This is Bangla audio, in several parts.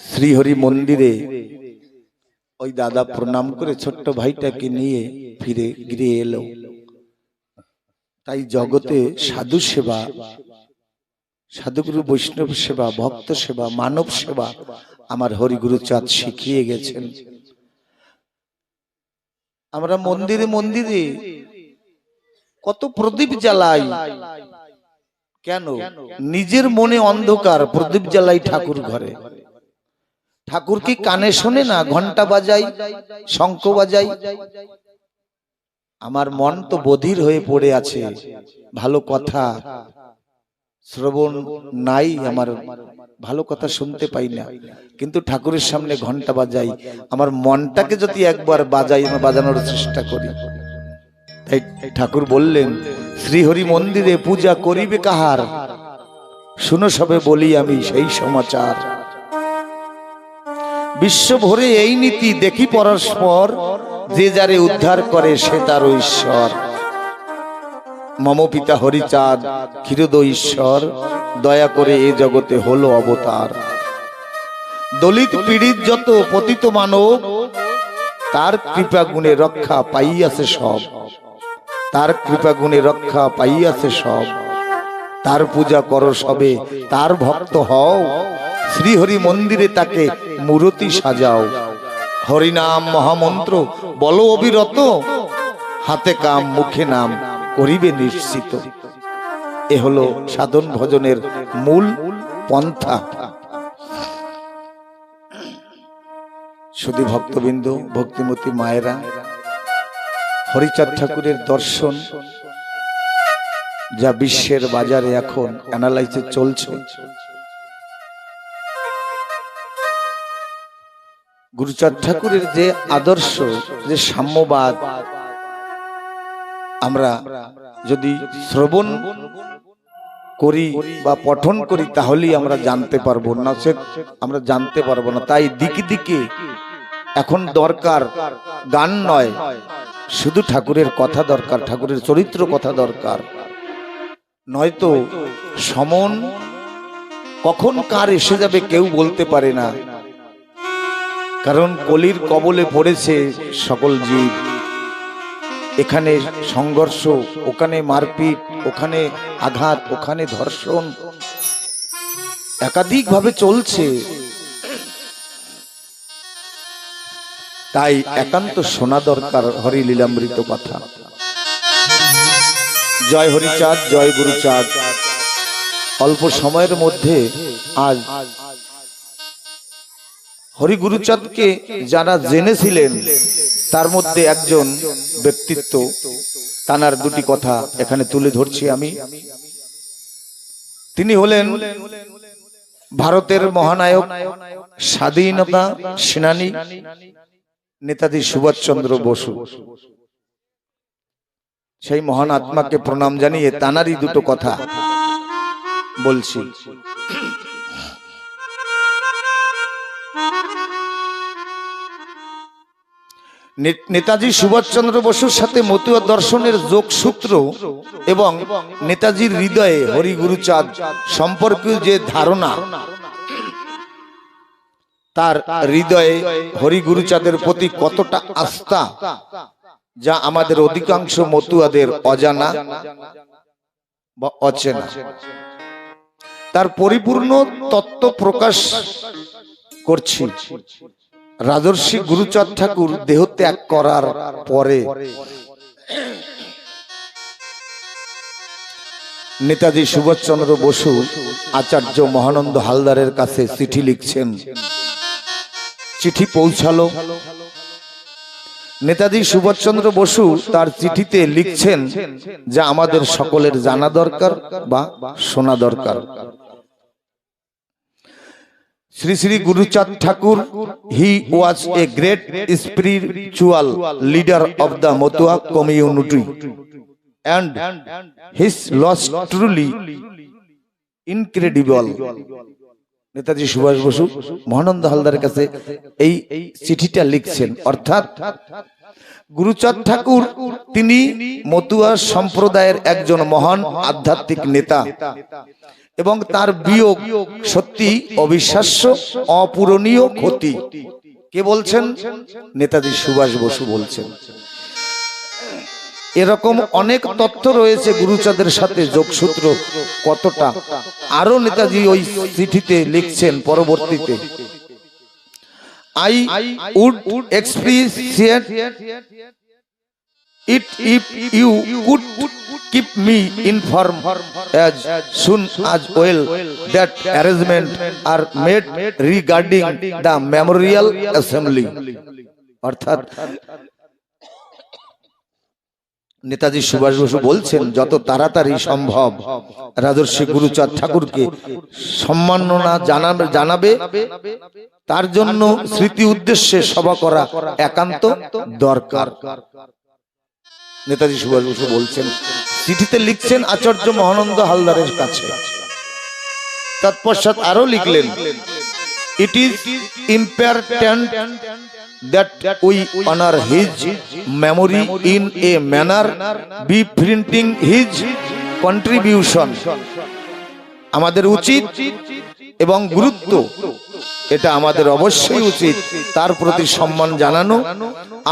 শ্রীহরি মন্দিরে ওই দাদা প্রণাম করে ছোট্ট ভাইটাকে নিয়ে ফিরে গিরে এলো। তাই জগতে সাধু সেবা, সাধুগুরু বৈষ্ণব সেবা, ভক্ত সেবা, মানব সেবা আমার হরিগুরু চাঁদ শিখিয়ে গেছেন। আমরা মন্দিরে মন্দিরে কত প্রদীপ জ্বালাই। কেন? নিজের মনে অন্ধকার, প্রদীপ জ্বালাই ঠাকুর ঘরে। ঠাকুর কি কানে শোনে না? ঘণ্টা বাজাই শঙ্খ বাজাই। আমার মন তো বধির হয়ে পড়ে আছে। ভালো কথা শ্রবণ নাই আমার। ভালো কথা শুনতে পাই না। কিন্তু ঠাকুরের সামনে ঘণ্টা বাজাই। আমার মনটাকে যদি একবার বাজাই আমি বাজানোর চেষ্টা করি। তাই ঠাকুর বললেন শ্রীহরি মন্দিরে পূজা করিবে কাহার? শুনো সবে বলি আমি সেই সমাচার। বিশ্ব ভরে এই নীতি দেখি পরস্পর যে যারে উদ্ধার করে সে তার ঈশ্বর। মম পিতা হরিচাঁদ, ক্ষীরদ ঈশ্বর, দয়া করে এ জগতে হলো অবতার। দলিত পীড়িত যত পতিত মানব, তার কৃপা গুণে রক্ষা পাইয়াছে সব। তার কৃপা গুণে রক্ষা পাইয়াছে সব। তার পূজা করো সবে, তার ভক্ত হও। শ্রীহরি মন্দিরে তাকে মূরতি সাজাও। হরিনাম মহামন্ত্র, বলো অবিরত, হাতে কাম, মুখে নাম, করিবে নিশ্চিত। এ হলো সাধন ভজনের মূল পন্থা। শুধু ভক্তবৃন্দ, ভক্তিমতী মায়েরা, হরিচাঁদ ঠাকুরের দর্শন, যা বিশ্বের বাজারে এখন অ্যানালাইসে চলছে। গুরুচাঁদ ঠাকুরের যে আদর্শ, যে সাম্যবাদ, আমরা যদি শ্রবণ করি বা পঠন করি, তাহলেই আমরা জানতে পারব। না সে আমরা জানতে পারব না। তাই দিকে দিকে এখন দরকার গান নয়। শুধু ঠাকুরের কথা দরকার, ঠাকুরের চরিত্র কথা দরকার। নয়তো সমন কখন কার এসে যাবে কেউ বলতে পারে না। কারণ কলির কবলে পড়েছে সকল জীব। এখানে সংঘর্ষ, ওখানে মারপিট, ওখানে আঘাত, ওখানে ধর্ষণ। একাধিকভাবে চলছে। তাই একান্ত শোনা দরকার হরি লীলামৃত কথা। জয় হরিচাঁদ, জয় গুরুচাঁদ। অল্প সময়ের মধ্যে আজ হরি গুরুচাঁদকে যারা জেনেছিলেন, তার মধ্যে একজন ব্যক্তিত্ব। তানার দুটি কথা এখানে তুলে ধরছি আমি। তিনি হলেন ভারতের মহানায়ক স্বাধীনতা সেনানী নেতাজি সুভাষচন্দ্র বসু। সেই মহান আত্মাকে প্রণাম জানিয়ে তানারই দুটো কথা বলছি। নেতাজি সুভাষচন্দ্র বসুর সাথে মতুয়া দর্শনের যোগসূত্র এবং নেতাজির হৃদয়ে হরি গুরুচাঁদ সম্পর্কে যে ধারণা, তার হৃদয়ে হরি গুরুচাঁদের প্রতি কতটা আস্থা, যা আমাদের অধিকাংশ মতুয়াদের অজানা বা অচেনা। তার পরিপূর্ণ তত্ত্ব প্রকাশ করছি। রাজর্ষি গুরুচাঁদ ঠাকুর দেহত্যাগ করার পরে নেতাজি সুভাষচন্দ্র বসু আচার্য মহানন্দ হালদারের কাছে চিঠি লিখছেন। চিঠি পৌঁছালো। নেতাজি সুভাষচন্দ্র বসু তার চিঠিতে লিখছেন যা আমাদের সকলের জানা দরকার বা শোনা দরকার। Shri Shri Guruchand Thakur he was a great spiritual leader of the Matua community and his loss truly incredible Netaji Subhash Bose, Mahananda হালদারের কাছে এই চিঠিটা লিখছেন। অর্থাৎ গুরুচাঁদ ঠাকুর, তিনি মতুয়া সম্প্রদায়ের একজন মহান আধ্যাত্মিক নেতা। এবং তার বিয়োগ সত্যি অবিশ্বাস্য, অপূরণীয় ক্ষতি। কে বলছেন? নেতাজি সুভাষ বসু বলছেন। এরকম অনেক তথ্য রয়েছে গুরুচাঁদের সাথে যোগসূত্র কতটা। আরও নেতাজি ওই চিঠিতে লিখছেন পরবর্তীতে। I would appreciate it if you could keep me informed as soon as well that arrangement are made regarding the memorial assembly অর্থাৎ নেতাজি সুভাষ বসু বলছেন যত তাড়াতাড়ি সম্ভব রাজর্ষি গুরুচাঁদ ঠাকুরকে সম্মাননা জানাবে জানাবে তার জন্য স্মৃতি উদ্দেশ্যে সভা করা একান্ত দরকার নেতাজি সুভাষ বসু বলছেন, চিঠিতে লিখছেন আচার্য মহানন্দ হালদারের কাছে। তৎপশ্চাৎ আরও লিখলেন it is important that we honor his memory in a manner befitting his contribution. আমাদের উচিত এবং গুরুত্ব এটা আমাদের অবশ্যই উচিত। তার প্রতি সম্মান জানানো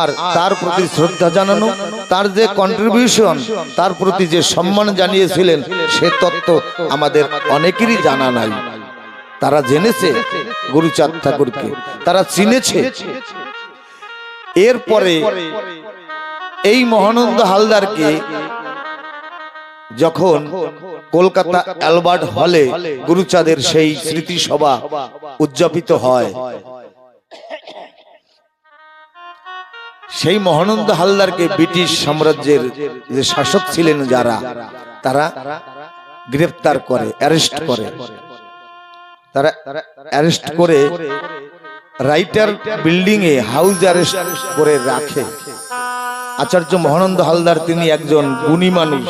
আর তার প্রতি শ্রদ্ধা জানানো তার যে কন্ট্রিবিউশন তার প্রতি যে সম্মান জানিয়েছিলেন সে তত্ত্ব আমাদের অনেকেরই জানা নাই। তারা জেনেছে গুরুচাঁদ ঠাকুরকে। তারা চিনেছে। এরপরে এই মহানন্দ হালদারকে যখন কলকাতা অ্যালবার্ট হলে গুরুচাঁদের সেই স্মৃতি সভা উদযাপিত হয়। সেই মহানন্দ হালদারকে ব্রিটিশ সাম্রাজ্যের যে শাসক ছিলেন যারা, তারা গ্রেফতার করে, অ্যারেস্ট করে। তারা অ্যারেস্ট করে রাইটার বিল্ডিং এ হাউস অ্যারেস্ট করে রাখে। আচার্য মহানন্দ হালদার তিনি একজন গুণী মানুষ।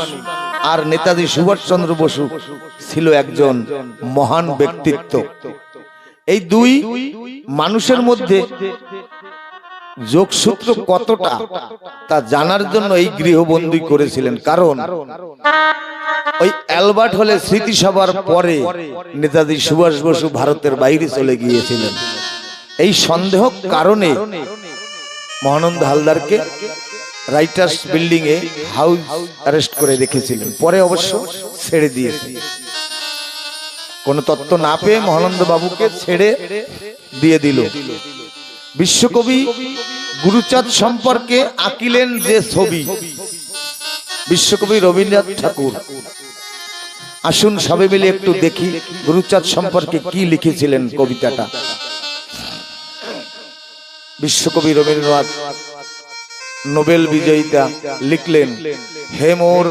আর নেতাজি সুভাষচন্দ্র বসু ছিল একজন মহান ব্যক্তিত্ব। এই দুই মানুষের মধ্যে যোগসূত্র কতটা তা জানার জন্য এই গৃহবন্দী করেছিলেন। কারণ ওই অ্যালবার্ট হলে স্মৃতিসভার পরে নেতাজি সুভাষ বসু ভারতের বাইরে চলে গিয়েছিলেন। এই সন্দেহ কারণে মহানন্দ হালদারকে রাইটার্স বিল্ডিং এ হাউস অ্যারেস্ট করে রেখেছিলেন। পরে অবশ্য ছেড়ে দিয়েছে কোন তত্ত্ব না পেয়ে মহানন্দ বাবুকে ছেড়ে দিয়ে দিল। বিশ্বকবি গুরুচাঁদ সম্পর্কে আঁকিলেন যে ছবি। বিশ্বকবি রবীন্দ্রনাথ ঠাকুর। আসুন সবে মিলে একটু দেখি গুরুচাঁদ সম্পর্কে কি লিখেছিলেন কবিতাটা। বিশ্বকবি রবীন্দ্রনাথ নোবেল বিজয়িতা লিখলেন, হে মোর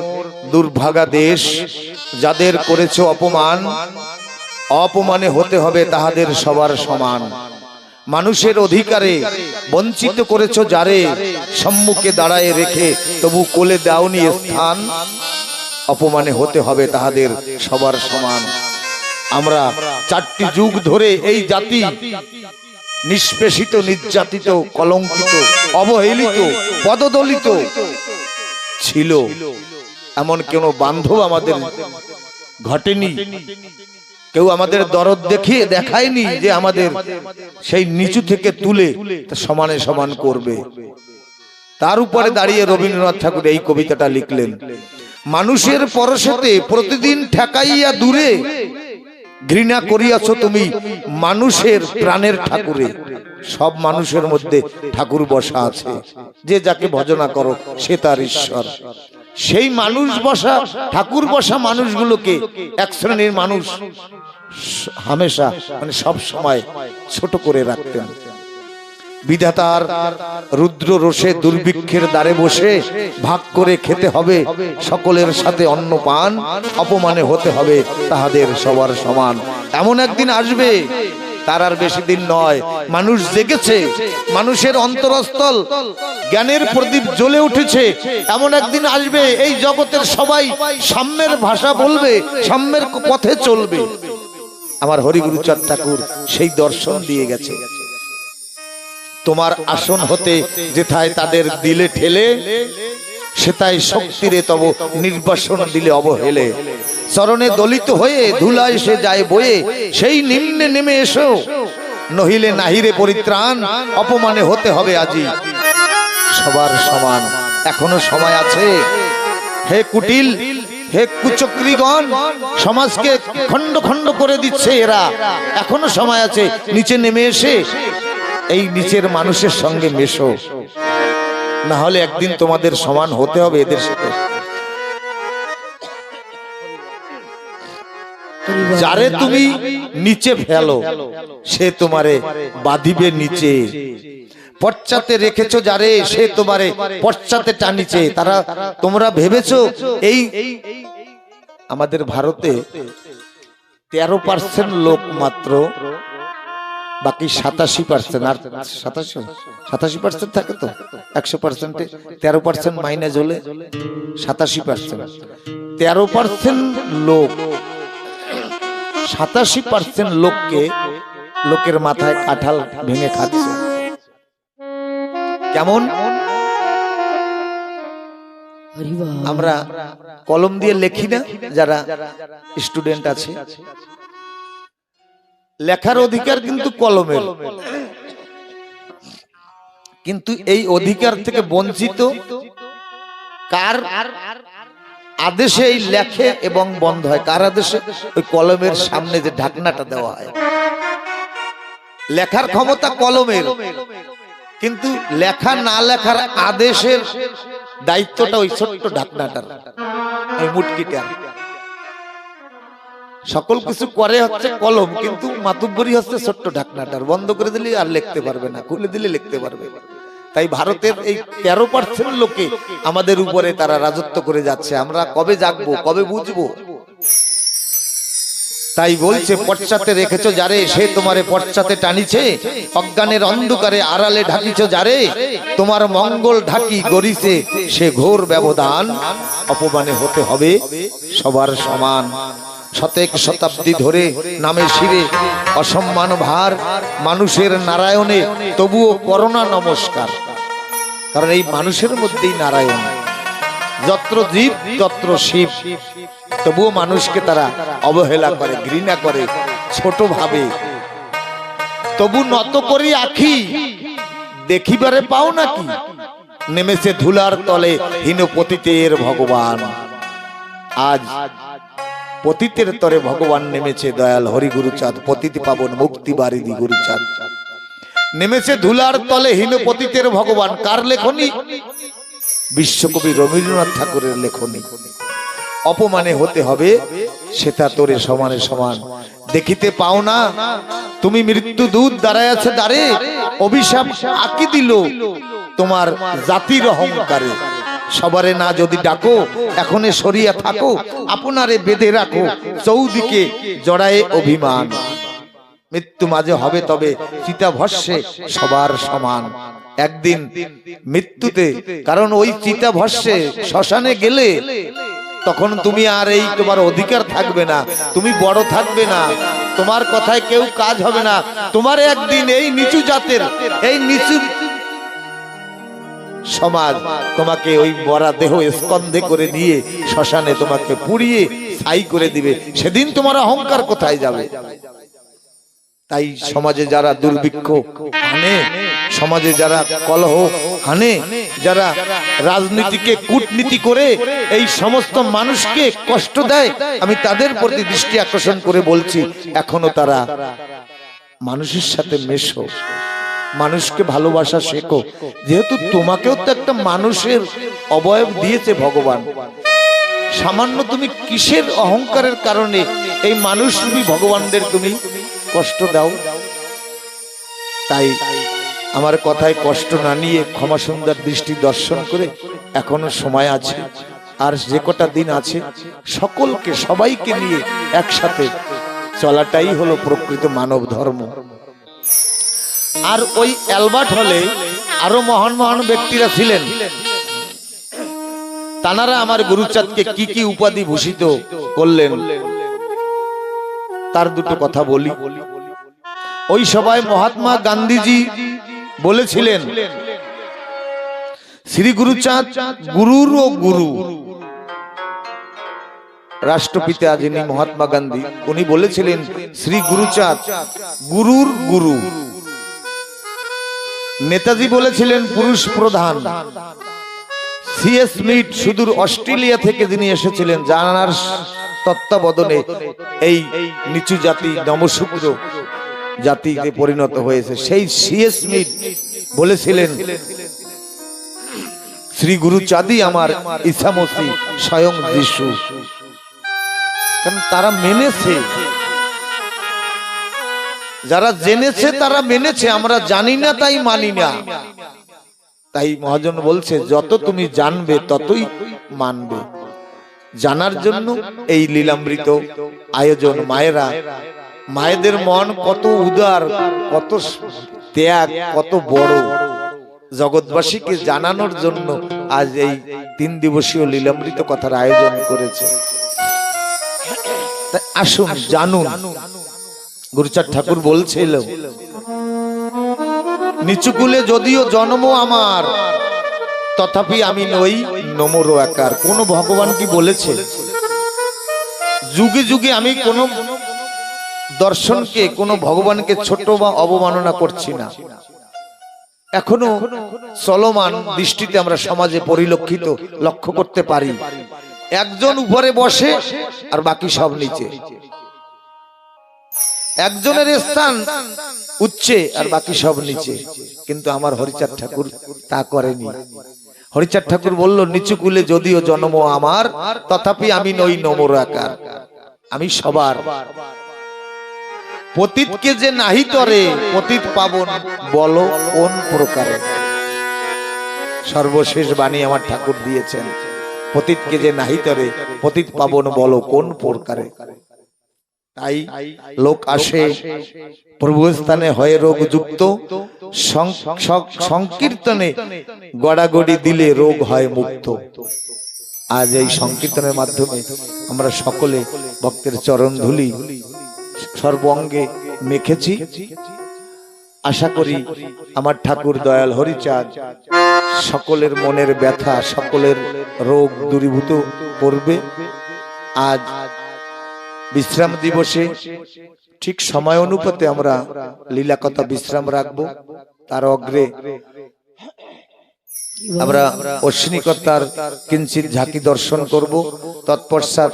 দুর্ভাগা দেশ, যাদের করেছ অপমান, অপমানে হতে হবে তাহাদের সবার সমান। মানুষের অধিকারে বঞ্চিত করেছ যারে সম্মুখে দাঁড়ায় রেখে তবু কোলে দাওনি স্থান, অপমানে হতে হবে তাহাদের সবার সমান। আমরা চারটি যুগ ধরে এই জাতি নিষ্পেষিত, নির্যাতিত, কলঙ্কিত, অবহেলিত, পদদলিত ছিল। এমন কোন বান্ধব আমাদের ঘটেনি। কেউ আমাদের দরদ দেখিয়ে দেখায়নি যে আমাদের সেই নিচু থেকে তুলে সমানে সমান করবে। তার উপরে দাঁড়িয়ে রবীন্দ্রনাথ ঠাকুর এই কবিতাটা লিখলেন, মানুষের পরশেতে প্রতিদিন ঠেকাইয়া দূরে ঘৃণা করিয়াছ তুমি মানুষের প্রাণের ঠাকুরে। সব মানুষের মধ্যে ঠাকুর বসা আছে। যে যাকে ভজনা করো, সে তার ঈশ্বর। সেই মানুষ বসা, ঠাকুর বসা মানুষগুলোকে এক শ্রেণির মানুষ হামেশা মানে সব সময় ছোট করে রাখতেন। বিধাতার রুদ্র রোষে দুর্ভিক্ষের দ্বারে বসে ভাগ করে খেতে হবে, সকলের সাথে অন্ন পান, অপমানে হতে হবে, তাহাদের সবার সমান। এমন একদিন আসবে, তার আর বেশি দিন নয়। মানুষ জেগেছে, মানুষের অন্তরস্থল, জ্ঞানের প্রদীপ জ্বলে উঠেছে। এমন একদিন আসবে, এই জগতের সবাই সাম্যের ভাষা বলবে, সাম্যের পথে চলবে। আমার হরিগুরুচাঁদ ঠাকুর সেই দর্শন দিয়ে গেছে। তোমার আসন হতে যেথায় তাদের দিলে ঠেলে সে তাই শক্তিরে তব নির্বাসন দিলে অবহেলে। চরণে দলিত হয়ে ধুলায় সে যায় বয়ে, সেই নিম্নে নেমে এসো। নহিলে নাহিরে পরিত্রাণ, অপমানে হতে হবে আজি। সবার সমান, এখনও সময় আছে। হে কুটিল, হে কুচক্রীগণ, সমাজকে খণ্ড খণ্ড করে দিচ্ছে এরা। এখনও সময় আছে, নিচে নেমে এসে এই নিচের মানুষের সঙ্গে মেশো। না হলে একদিন তোমাদের সমান হতে হবে এদের সাথে। যারে তুমি নিচে ফেলো, সে তোমারে বাঁধিবে নিচে। পশ্চাতে রেখেছো যারে, সে তোমারে পশ্চাতে টানিছে। তারা, তোমরা ভেবেছো এই আমাদের ভারতে তেরো পার্সেন্ট লোক মাত্র বাকি সাতাশি পার্সেন্ট আর সাতাশি সাতাশি পার্সেন্ট থাকে তো? একশো পার্সেন্টে তেরো পার্সেন্ট মাইনাস হলে সাতাশি পার্সেন্ট তেরো পার্সেন্ট লোক, সাতাশি পার্সেন্ট লোককে লোকের মাথায় কাঁঠাল ভেঙে খাচ্ছে। কেমন? আমরা কলম দিয়ে লেখি না যারা স্টুডেন্ট আছে? লেখার অধিকার কিন্তু কলমের। কিন্তু এই অধিকার থেকে বঞ্চিত কার আদেশে এই লেখে এবং বন্ধ হয়? কার আদেশে? ওই কলমের সামনে যে ঢাকনাটা দেওয়া হয়। লেখার ক্ষমতা কলমের। কিন্তু লেখা না লেখার আদেশের দায়িত্বটা ওই ছোট্ট ঢাকনাটার। ওই মুটকিটার। সকল কিছু করে হচ্ছে কলম, কিন্তু মাতুব্বরি হচ্ছে ছোট্ট ঢাকনাটার বন্ধ করে দিলে আর লিখতে পারবে না, খুলে দিলে লিখতে পারবে। তাই ভারতের এই তেরো পার্সেন্ট লোকে আমাদের উপরে তারা রাজত্ব করে যাচ্ছে। আমরা কবে জাগবো, কবে বুঝব? তাই বলছে, পশ্চাতে রেখেছ যারে, সে তোমারে পশ্চাতে টানিছে। অজ্ঞানের অন্ধকারে আড়ালে ঢাকিছ যারে, তোমার মঙ্গল ঢাকি গরিছে সে ঘোর ব্যবধান, অপমানে হতে হবে সবার সমান। শতেক শতাব্দী ধরে নামে শিরে অসম্মান ভার মানুষের নারায়ণে, তবুও করোনা নমস্কার। কারণ এই মানুষের মধ্যেই নারায়ণ। যত্র জীব, তত্র শিব। তবুও মানুষকে তারা অবহেলা করে, ঘৃণা করে, ছোট ভাবে। তবু নত করি আখি, দেখিবারে পাও নাকি? নেমেছে ধুলার তলে হীন পতিতের ভগবান। আজ পতিতের তরে ভগবান নেমেছে দয়াল হরি গুরুচাঁদ পতিতি পাবন মুক্তি বারিদি গুরুচাঁদ নেমেছে ধুলার তলে হীন পতিতের ভগবান, কার লেখনী? বিশ্বকবি রবীন্দ্রনাথ ঠাকুরের লেখনী। অপমানে হতে হবে, সেটা তোরে সমানে সমান। দেখিতে পাও না, তুমি মৃত্যু দূত দাঁড়ায় আছে অভিশাপ আকি দিল তোমার জাতির অহংকারে। সবারে না যদি ডাকো, এখনে সরিয়া থাকো, আপনারে বেঁধে রাখো, চৌদিকে জড়ায়ে অভিমান। মৃত্যু মাঝে হবে তবে চিতা ভস্যে সবার সমান। একদিন মৃত্যুতে, কারণ ওই চিতা ভস্যে শ্মশানে গেলে তখন তুমি আর এই তোমার অধিকার থাকবে না, তুমি বড় থাকবে না, তোমার কথায় কেউ কাজ হবে না। তোমার একদিন এই নিচু জাতের, এই নিচু সমাজ তোমাকে ওই মরা দেহ স্কন্ধে করে নিয়ে শ্মশানে তোমাকে পুড়িয়ে ছাই করে দিবে। সেদিন তোমার অহংকার কোথায় যাবে? তাই সমাজে যারা দুর্ভিক্ষ হানে সমাজে যারা কলহ হানে যারা রাজনীতিকে কূটনীতি করে এই সমস্ত মানুষকে কষ্ট দেয়, আমি তাদের প্রতি দৃষ্টি আকর্ষণ করে বলছি, এখনও তারা মানুষের সাথে মেশো। মানুষকে ভালোবাসা শেখো। যেহেতু তোমাকেও তো একটা মানুষের অবয়ব দিয়েছে ভগবান। সামান্য তুমি কিসের অহংকারের কারণে এই মানুষ তুমি ভগবানদের তুমি কষ্ট দাও? তাই আমার কথায় কষ্ট না নিয়ে ক্ষমা সুন্দর দৃষ্টি দর্শন করে এখনও সময় আছে। আর যে কটা দিন আছে, সকলকে সবাইকে নিয়ে একসাথে চলাটাই হলো প্রকৃত মানব ধর্ম আর ওই অ্যালবার্ট হলে আরও মহান মহান ব্যক্তিরা ছিলেন। তানারা আমার গুরুচাঁদকে কি কি উপাধি ভূষিত করলেন, তার দুটো কথা বলি। ওই সবাই মহাত্মা গান্ধীজি বলেছিলেন, শ্রী গুরুচাঁদ গুরুর ও গুরু। রাষ্ট্রপিতা যিনি মহাত্মা গান্ধী, উনি বলেছিলেন, শ্রী গুরুচাঁদ গুরুর গুরু। নেতাজি বলেছিলেন পুরুষ প্রধান। সিএস মিট সুদূর অস্ট্রেলিয়া থেকে যিনি এসেছিলেন, জানার তত্ত্বাবধানে এই নিচু জাতি নমশূদ্র জাতিতে পরিণত হয়েছে। সেই সিএস মিট বলেছিলেন, শ্রী গুরু চাঁদি আমার ইসামসি স্বয়ং যিশু। কারণ তারা মেনেছে যারা জেনেছে, তারা মেনেছে, আমরা জানি না, তাই মানি না। তাই মহাজন বলছে, যত তুমি জানবে, ততই মানবে। জানার জন্য এই লীলামৃত আয়োজন মায়েরা। মায়েদের মন কত উদার, কত ত্যাগ, কত বড়। জগৎবাসীকে জানানোর জন্য আজ এই তিন দিবসীয় লীলামৃত কথার আয়োজন করেছে। আসুন, জানুন। গুরুচাঁদ ঠাকুর বলছিল, নিচুকুলে যদিও জন্ম আমার, তথাপি আমি নই নমর আকার। কোন ভগবান কি বলেছে? যুগে যুগে আমি কোন দর্শনকে, কোন ভগবানকে ছোট বা অবমাননা করছি না। এখনও চলমান দৃষ্টিতে আমরা সমাজে পরিলক্ষিত, লক্ষ্য করতে পারি। একজন উপরে বসে আর বাকি সব নিচে। একজনের স্থান উচ্চে আর বাকি সব নিচে। কিন্তু আমার হরিচাঁদ ঠাকুর তা করেনি। হরিচাঁদ ঠাকুর বলল, নিচু কুলে যদিও জন্ম আমার, তথাপি আমি নই নমর আকার আমি সবার। পতিতকে যে নাহি তরে, পতিত পাবন বলো কোন প্রকারে? সর্বশেষ বাণী আমার ঠাকুর দিয়েছেন। পতিতকে যে নাহি তরে, পতিত পাবন বলো কোন প্রকারে? তাই লোক আসে প্রভু স্থানে হয়ে রোগ যুক্ত সংকীর্তনে গড়াগড়ি দিলে রোগ হয় মুক্ত। আজ এই সংকীর্তনের মাধ্যমে আমরা সকলে ভক্তের চরণ ধুলি সর্বঙ্গে মেখেছি। আশা করি আমার ঠাকুর দয়াল হরিচাঁদ সকলের মনের ব্যথা সকলের রোগ দূরীভূত করবে। আজ বিশ্রাম দিবসে ঠিক সময় অনুপাতে আমরা লীলা কথা বিশ্রাম রাখব। তার অগ্রে আমরা অশ্বিনীকতার কিঞ্চিত ঝাঁকি দর্শন করব। তৎপশ্চাৎ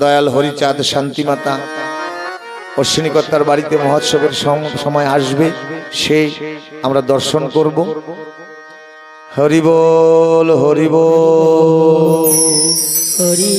দয়াল হরিচাঁদ শান্তিমাতা অশ্বিনীকতার বাড়িতে মহোৎসবের সময় আসবে, সে আমরা দর্শন করব। হরিবল হরিব হরি